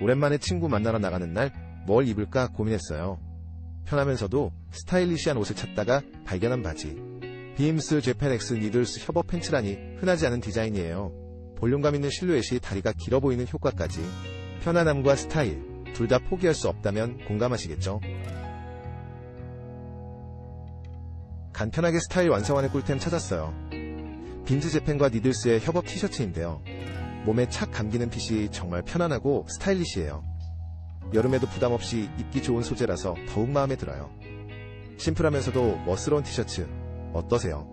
오랜만에 친구 만나러 나가는 날 뭘 입을까 고민했어요. 편하면서도 스타일리시한 옷을 찾다가 발견한 바지. 비임스 제펜 엑스 니들스 협업 팬츠라니 흔하지 않은 디자인이에요. 볼륨감 있는 실루엣이 다리가 길어 보이는 효과까지. 편안함과 스타일, 둘 다 포기할 수 없다면 공감하시겠죠? 간편하게 스타일 완성하는 꿀템 찾았어요. 빈즈 재팬과 니들스의 협업 티셔츠인데요. 몸에 착 감기는 핏이 정말 편안하고 스타일리시해요. 여름에도 부담 없이 입기 좋은 소재라서 더욱 마음에 들어요. 심플하면서도 멋스러운 티셔츠 어떠세요?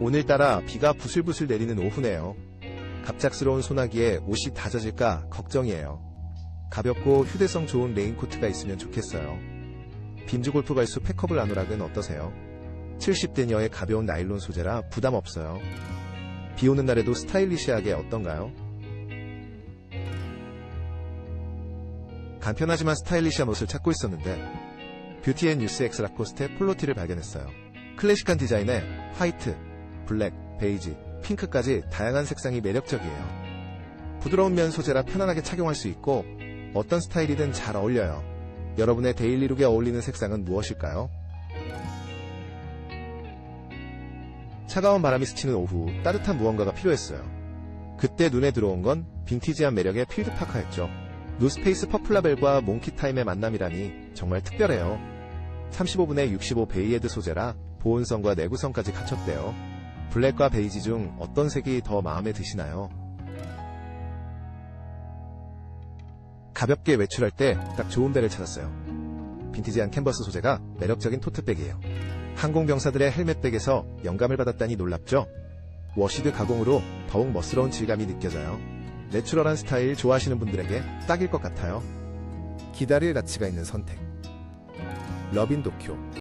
오늘따라 비가 부슬부슬 내리는 오후네요. 갑작스러운 소나기에 옷이 다 젖을까 걱정이에요. 가볍고 휴대성 좋은 레인코트가 있으면 좋겠어요. 빈즈 골프 발수 팩커블 아노락은 어떠세요? 70대녀의 가벼운 나일론 소재라 부담 없어요. 비 오는 날에도 스타일리시하게 어떤가요? 간편하지만 스타일리시한 옷을 찾고 있었는데 뷰티 앤 뉴스 엑스 라코스테 폴로티를 발견했어요. 클래식한 디자인에 화이트, 블랙, 베이지, 핑크까지 다양한 색상이 매력적이에요. 부드러운 면 소재라 편안하게 착용할 수 있고 어떤 스타일이든 잘 어울려요. 여러분의 데일리룩에 어울리는 색상은 무엇일까요? 차가운 바람이 스치는 오후 따뜻한 무언가가 필요했어요. 그때 눈에 들어온 건 빈티지한 매력의 필드파카였죠. 노스페이스 퍼플라벨과 몽키타임의 만남이라니 정말 특별해요. 35분의 65 베이에드 소재라 보온성과 내구성까지 갖췄대요. 블랙과 베이지 중 어떤 색이 더 마음에 드시나요? 가볍게 외출할 때 딱 좋은 배를 찾았어요. 빈티지한 캔버스 소재가 매력적인 토트백이에요. 항공병사들의 헬멧백에서 영감을 받았다니 놀랍죠? 워시드 가공으로 더욱 멋스러운 질감이 느껴져요. 내추럴한 스타일 좋아하시는 분들에게 딱일 것 같아요. 기다릴 가치가 있는 선택. 러빈 도쿄